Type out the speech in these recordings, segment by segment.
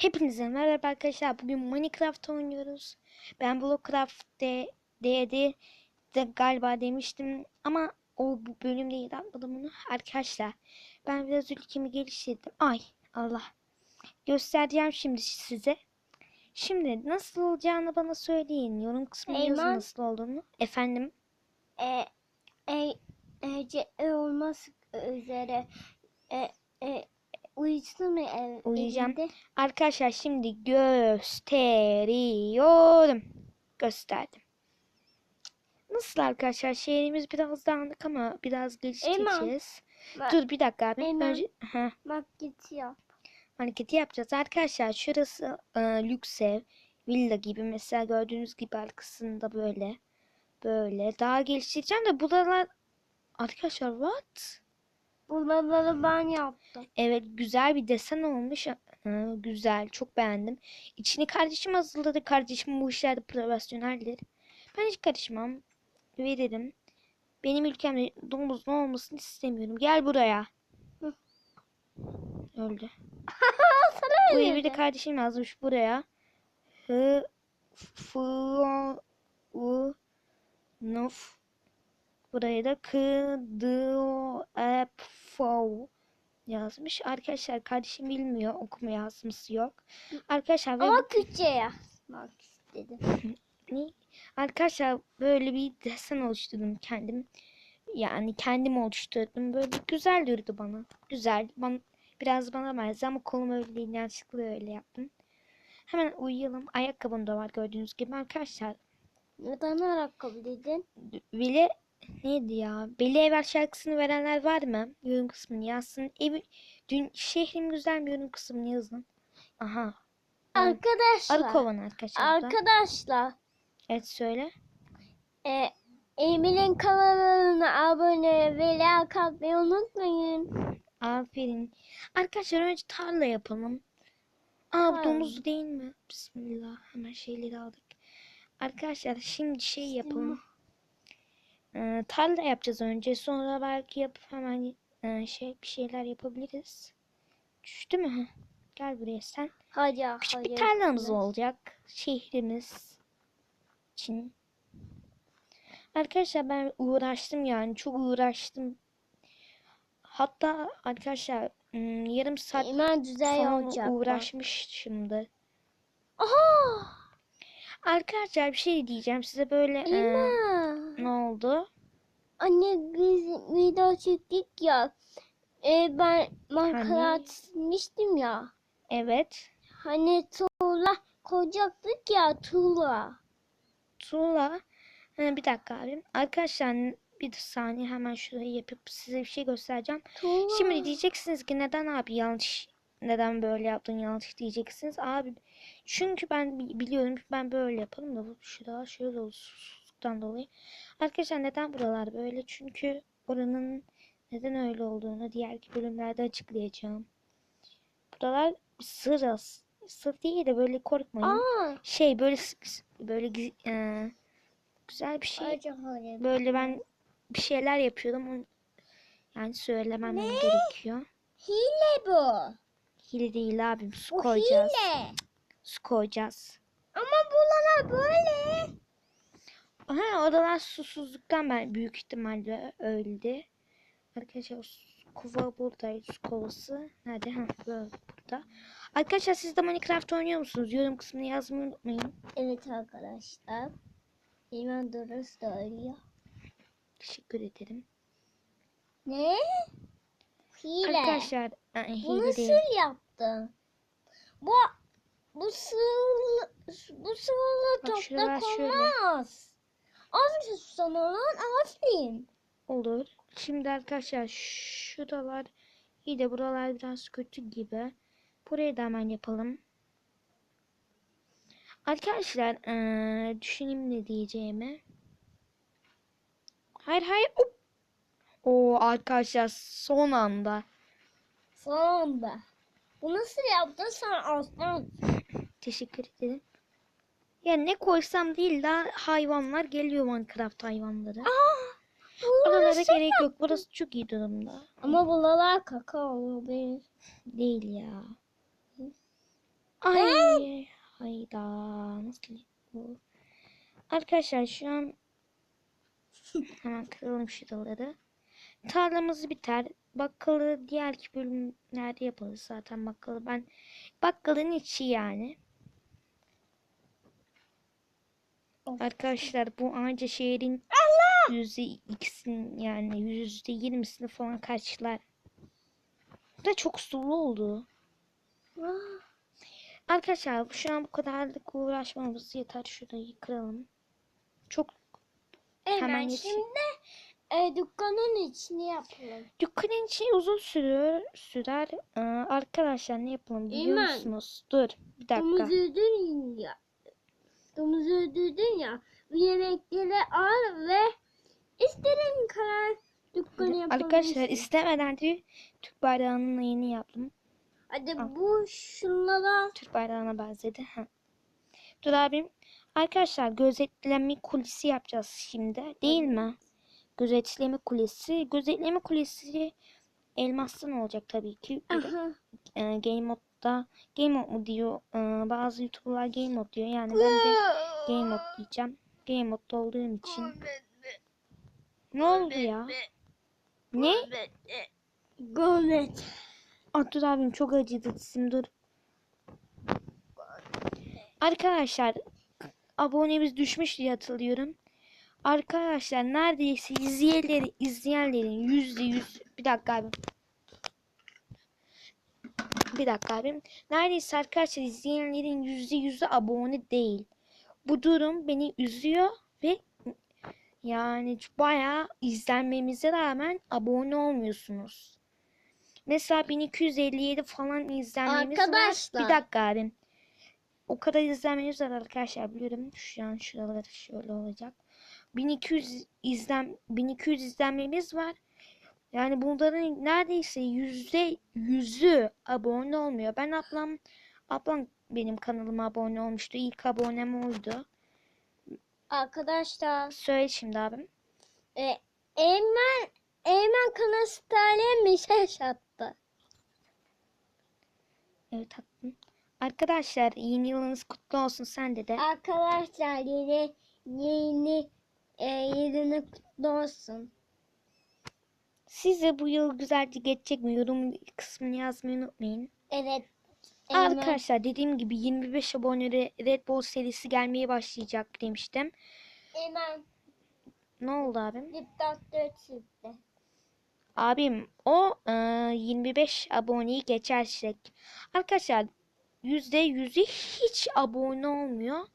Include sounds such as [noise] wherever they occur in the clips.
Hepinize merhaba arkadaşlar. Bugün Minecraft oynuyoruz. Ben Blockcraft'te D'de de galiba demiştim ama o bu bölümde yedi atmadım onu. Arkadaşlar ben biraz ülkemi geliştirdim. Ay Allah. Göstereceğim şimdi size. Şimdi nasıl olacağını bana söyleyin. Yorum kısmına yazın nasıl olduğunu. Efendim. e, e, e, e, olmak üzere e, e, uyusun mu ev, Uyuyacağım. evinde? Arkadaşlar şimdi gösteriyorum. Gösterdim. Nasıl arkadaşlar? Şehrimiz biraz dağınık ama biraz geliştireceğiz. Bak, Dur bir dakika abi. Eymen. Önce Heh, git yap. hareketi yapacağız. Arkadaşlar şurası e, lüks ev. Villa gibi mesela gördüğünüz gibi arkasında böyle. Böyle. Daha geliştireceğim de buralar Arkadaşlar what? Buraları ben yaptım. Evet güzel bir desen olmuş. Hı, güzel. Çok beğendim. İçini kardeşim hazırladı. Kardeşim bu işlerde profesyoneldir. Ben hiç karışmam. Veririm. Benim ülkemde domuzun olmasını istemiyorum. Gel buraya. Hı. Öldü. [laughs] Sana Bu evi de kardeşim yazmış buraya. Hı f u nuf Buraya da k d o p f o yazmış. Arkadaşlar kardeşim bilmiyor. Okuma yazması yok. Arkadaşlar Ama Kürtçe yazmak istedim. [laughs] ne? Arkadaşlar böyle bir desen oluşturdum kendim. Yani kendim oluşturdum. Böyle güzel durdu bana. Güzel. Bana, biraz bana benziyor ama kolum öyle değil. Yanlışlıkla öyle yaptım. Hemen uyuyalım. Ayakkabım da var gördüğünüz gibi. Arkadaşlar Neden ayakkabı dedin? Bile neydi ya? Beli Evvel şarkısını verenler var mı? Yorum kısmını yazsın. Evi, dün şehrim güzel mi? Yorum kısmını yazın. Aha. Arı Arkadaşlar. kovan arkadaşlar. Arkadaşlar. Evet söyle. E, Emir'in kanalına abone ve like atmayı unutmayın. Aferin. Arkadaşlar önce tarla yapalım. Aa bu domuz değil mi? Bismillah. Hemen şeyleri aldık. Arkadaşlar şimdi şey yapalım. Ee, tarla yapacağız önce. Sonra belki yapıp hemen e, şey bir şeyler yapabiliriz. Düştü mü? Gel buraya sen. Hadi Küçük bir hadi. tarlamız olacak. Şehrimiz için. Arkadaşlar ben uğraştım yani. Çok uğraştım. Hatta arkadaşlar ım, yarım saat Hemen falan olacak. bak. uğraşmışımdır. Aha! Arkadaşlar bir şey diyeceğim size böyle e, Eymen. Ne oldu? Anne biz video çektik ya. E, ben Hani? Minecraft silmiştim ya. Evet. Hani tuğla koyacaktık ya tuğla. Tuğla. Ha, bir dakika abi. Arkadaşlar bir saniye hemen şurayı yapıp size bir şey göstereceğim. Tuğla. Şimdi diyeceksiniz ki neden abi yanlış neden böyle yaptın yanlış diyeceksiniz. Abi çünkü ben bi- biliyorum ben böyle yaparım da bu şurada şöyle olsun dolayı. Arkadaşlar neden buralar böyle? Çünkü oranın neden öyle olduğunu diğer bölümlerde açıklayacağım. Buralar sır sır değil de böyle korkmayın. Aa! Şey böyle böyle eee, güzel bir şey. Böyle ben bir şeyler yapıyordum. Yani söylemem gerekiyor. Hile bu. Hile değil abim. Su Bu koyacağız. hile. Su koyacağız. Ama buralar böyle. Ha, odalar susuzluktan ben büyük ihtimalle öldü. Arkadaşlar kova buradaydı. Su kovası. Nerede? Ha, burada. Arkadaşlar siz de Minecraft oynuyor musunuz? Yorum kısmını yazmayı unutmayın. Evet arkadaşlar. Hemen doğru söylüyor. Teşekkür ederim. Ne? Hile. Arkadaşlar aa, Bu hile yaptın? Bu bu sığırlı bu sığırlı Bak şuralar toprak şöyle. olmaz. Aferin sana lan aferin. Olur. Şimdi arkadaşlar şuralar iyi de buralar biraz kötü gibi. Burayı da hemen yapalım. Arkadaşlar eee, düşüneyim ne diyeceğimi. Hayır hayır. Hop. Oo arkadaşlar son anda. Sonunda. Bu nasıl yaptın sen aslan? Teşekkür ederim. Ya ne koysam değil daha hayvanlar geliyor Minecraft hayvanları. Aa! Oralara gerek yok. Burası çok iyi durumda. Ama buralar kaka olabilir. Değil ya. Ay. Hayda. Nasıl bu? Arkadaşlar şu an [laughs] hemen kıralım şuraları. Tarlamız biter. Bakkalı diğer bölümlerde yaparız zaten bakkalı. Ben bakkalın içi yani. Arkadaşlar bu anca şehrin yüzde ikisini yani yüzde yirmisini falan karşılar. Bu da çok sulu oldu. Ah, Arkadaşlar şu an bu kadarlık uğraşmamız yeter. Şurayı kıralım. Çok Hemen, Hemen şimdi e, dükkanın içini yapalım. dükkanın içi uzun sürüyor, sürer. Ee, arkadaşlar ne yapalım biliyor Eymen. musunuz? Dur bir dakika. Domuz öldürdün ya. Domuz öldürdün ya. Bu yemekleri al ve istediğin kadar dükkanı yapabilirsin. Arkadaşlar istemeden de Türk bayrağının yeni yaptım. Hadi Al. bu şunlara Türk bayrağına benzedi. Heh. Dur abim. Arkadaşlar gözetleme kulesi yapacağız şimdi. Değil mi? Gözetleme kulesi. Gözetleme kulesi elmastan olacak tabii ki. Bir de, e, game modda game mod mu diyor. E, bazı youtuberlar game mod diyor. Yani ben de game mod diyeceğim. Game modda olduğum için. Ne oldu ya? Ne? Gomet. Dur abim çok acıdı dizim dur. Arkadaşlar abonemiz düşmüş diye hatırlıyorum. Arkadaşlar neredeyse izleyenleri, izleyenlerin yüzde yüz bir dakika abim. Bir dakika abim. Neredeyse arkadaşlar izleyenlerin yüzde yüzü abone değil. Bu durum beni üzüyor ve yani bayağı izlenmemize rağmen abone olmuyorsunuz. Mesela 1257 falan izlenmemiz var. Arkadaşlar. Bir dakika abim. O kadar izlenmemiz var arkadaşlar biliyorum. Şu an şuraları şöyle olacak. 1200 izlen 1200 izlenmemiz var. Yani bunların neredeyse yüzde yüzü abone olmuyor. Ben ablam ablam benim kanalıma abone olmuştu. İlk abonem oydu. Arkadaşlar Söyle şimdi abim. e, Eymen Eymen kanastale mesaj attı. Evet haklısın. Arkadaşlar yeni yılınız kutlu olsun sende de. Arkadaşlar yeni yeni e, yılını kutlu olsun. Size bu yıl güzelce geçecek mi? Yorum kısmını yazmayı unutmayın. Evet. Eymen. Arkadaşlar dediğim gibi 25 abonede Red Bull serisi gelmeye başlayacak demiştim. Eymen Ne oldu abim? diktatör çıktı. Abim o e, 25 aboneyi geçersek. Arkadaşlar %100'ü hiç abone olmuyor.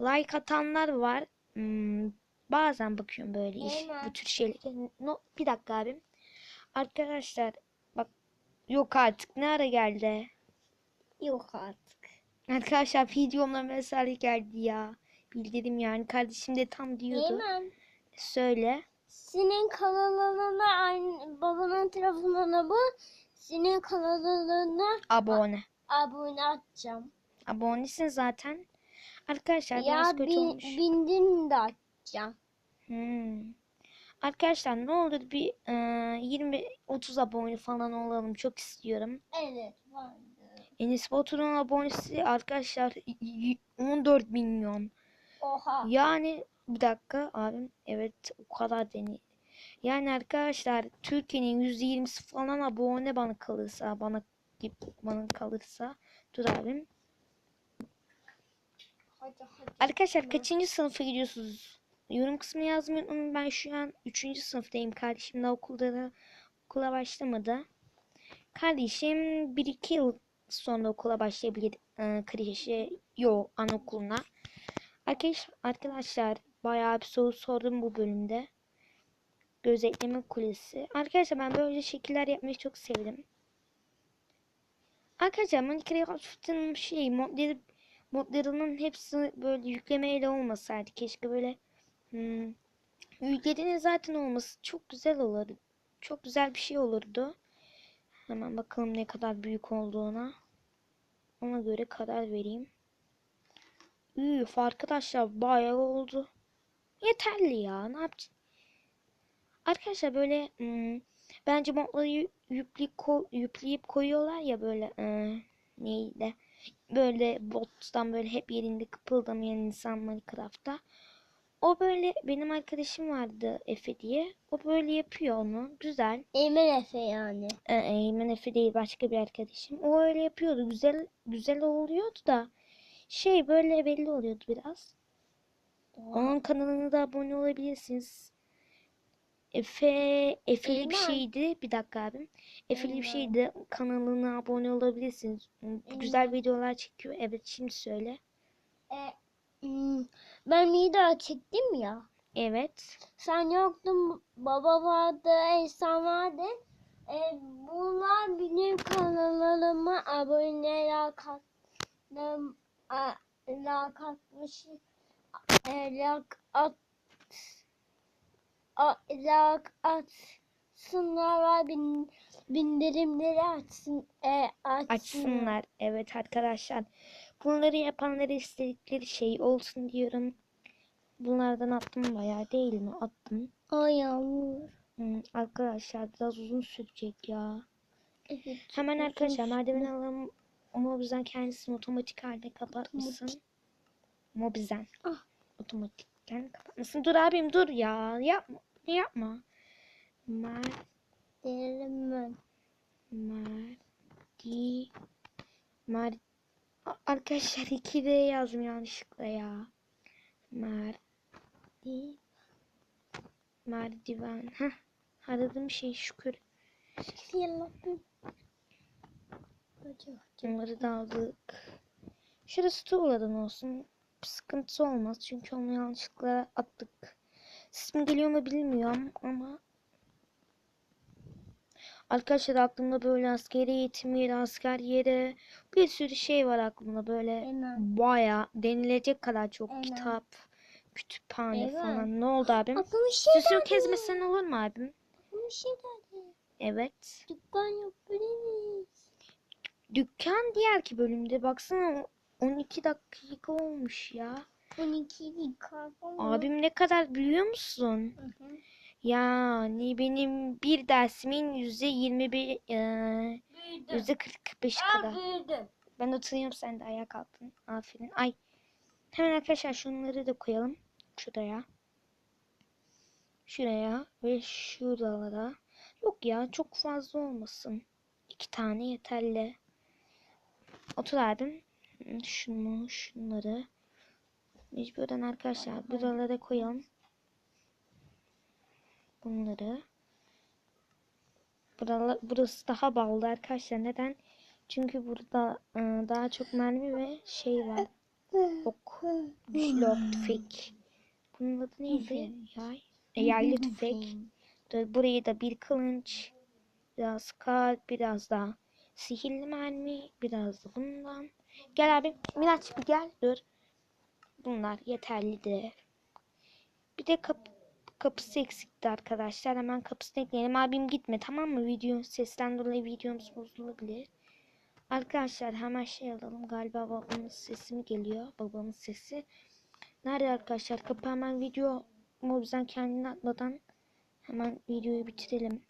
Like atanlar var. Hmm, bazen bakıyorum böyle iş, bu tür şeylere. No, bir dakika abim. Arkadaşlar bak yok artık ne ara geldi. Yok artık. Arkadaşlar videomla mesaj geldi ya. Bildirim yani. Kardeşim de tam diyordu. Eymen. Söyle. Senin kanalına aynı babanın telefonuna bu. Senin kanalına Abone. abone atacağım. Abonesin zaten. Arkadaşlar Ya biraz kötü bin, olmuş. bindim de atacağım. Hmm. Arkadaşlar ne olur bir e, 20-30 abone falan olalım. Çok istiyorum. Evet vardı. Enes Batur'un abonesi arkadaşlar y- y- 14 milyon. Oha. Yani bir dakika abim evet o kadar deni. Yani arkadaşlar Türkiye'nin %20'si falan abone bana kalırsa bana bana kalırsa dur abim. Hadi hadi. Arkadaşlar kaçıncı sınıfa gidiyorsunuz? Yorum kısmına yazmayı unutmayın. Ben şu an 3. sınıftayım. Kardeşim de okulda da okula başlamadı. Kardeşim 1-2 yıl sonra okula başlayabilir. E, kreşe, yo anaokuluna. Arkadaş, arkadaşlar bayağı bir soru sordum bu bölümde. Gözetleme kulesi. Arkadaşlar ben böyle şekiller yapmayı çok sevdim. Arkadaşlar Minecraft'ın şey modları modlarının hepsi böyle yüklemeyle olmasaydı keşke böyle hmm, yüklediğiniz zaten olması çok güzel olurdu. Çok güzel bir şey olurdu. Hemen bakalım ne kadar büyük olduğuna. Ona göre karar vereyim. Üf arkadaşlar bayağı oldu. Yeterli ya. Ne yapacağız? Arkadaşlar böyle hmm, bence modları yü- yükleyip, ko- yükleyip koyuyorlar ya böyle. e, neyle böyle bottan böyle hep yerinde kıpıldamayan insan Minecraft'ta. O böyle benim arkadaşım vardı Efe diye. O böyle yapıyor onu. Güzel. Emir Efe yani. Ee, Eymen Efe değil başka bir arkadaşım. O öyle yapıyordu. Güzel güzel oluyordu da şey böyle belli oluyordu biraz. Onun kanalına da abone olabilirsiniz. Efe Efeli bir Eymen. şeydi. Bir dakika abim. Efeli bir Eymen. şeydi. Kanalına abone olabilirsiniz. Güzel videolar çekiyor. Evet şimdi söyle. E, ben video çektim ya. Evet. Sen yoktun, baba vardı, Esen vardı. E, bunlar benim kanalıma aboneler kattım, a, like atmış, e, like at, a, like atsınlar bin, bindirimleri açsın, e, açsınlar. Açsınlar. Evet arkadaşlar. Bunları yapanlara istedikleri şey olsun diyorum. Bunlardan attım bayağı değil mi? Attım. Ay yağmur. Hmm, arkadaşlar biraz uzun sürecek ya. Evet. Hemen arkadaşlar merdiven alalım. O Mobizen kendisini otomatik halde kapatmasın. Mobizen. Ah. Otomatikten kapatmasın. Dur abim dur ya. Yapma. Yapma. Mer, Derim mer, Arkadaşlar 2D yazdım yanlışlıkla ya. Mer, Di- merdiven. Heh. Aradığım şey şükür. Onları da aldık. Şurası tuğladan olsun. Sıkıntı olmaz. Çünkü onu yanlışlıkla attık. Sesim geliyor mu bilmiyorum ama Arkadaşlar aklımda böyle askeri eğitim yeri, asker yeri bir sürü şey var aklımda böyle Hemen. baya denilecek kadar çok Hemen. kitap, kütüphane Evet. falan. Ne oldu abim? Aklıma şey geldi. kesmesen olur mu abim? Aklıma şey geldi. Evet. Dükkan yapabiliriz. Dükkan diğer ki bölümde baksana 12 dakika olmuş ya. 12 dakika. Abim ne kadar biliyor musun? Hı hı. Yani benim bir dersimin yüzde yirmi bir, Büyüdüm. yüzde kırk beş kadar. büyüdüm. Ben oturuyorum sen de ayağa kalktın. Aferin. Ay. Hemen arkadaşlar şunları da koyalım. Şuraya. Şuraya ve şuralara. Yok ya çok fazla olmasın. İki tane yeterli. Otur abim. Şunu, şunları. Mecburen arkadaşlar buralara koyalım. Bunları. Buralar, burası daha bağlı arkadaşlar. Neden? Çünkü burada e, daha çok mermi ve şey var. Ok. Güçlü ok tüfek. Bunun adı neydi? Yay. E, yaylı tüfek. Burayı da bir kılınç. Biraz kalp. Biraz daha sihirli mermi. Biraz da bundan. Gel abi. Miraç bir gel. Dur. Bunlar yeterlidir. Bir de kapı kapısı eksikti arkadaşlar. Hemen kapısını ekleyelim. Abim gitme tamam mı? Video sesten dolayı videomuz bozulabilir. Arkadaşlar hemen şey alalım. Galiba babamın sesi mi geliyor? Babamın sesi. Nerede arkadaşlar? Kapı hemen video o yüzden kendini atmadan hemen videoyu bitirelim.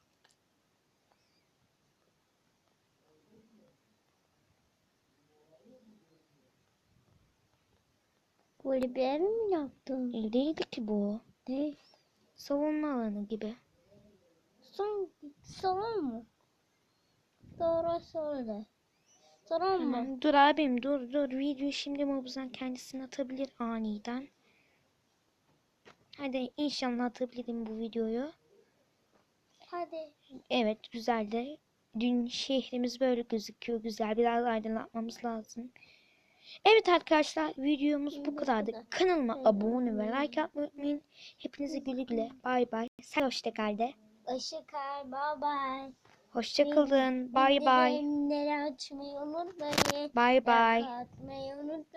Böyle bir ev mi yaptın? Evdeydi ki bu. Ne? Savunma alanı gibi. Son salon mu? Doğru söyle. Salon mu? Hemen dur abim dur dur. Video şimdi Mobuzan kendisini atabilir aniden. Hadi inşallah atabilirim bu videoyu. Hadi. Evet güzeldi. Dün şehrimiz böyle gözüküyor. Güzel. Biraz aydınlatmamız lazım. Evet arkadaşlar videomuz bu kadardı. Kanalıma abone ve like atmayı unutmayın. Hepinize güle güle. Bay bay. Sen hoşça kal de. Hoşça kal. Bye bye. Hoşça kalın. Bay bay. Bildirimleri açmayı unutmayın. Bay bay. Like atmayı unutmayın.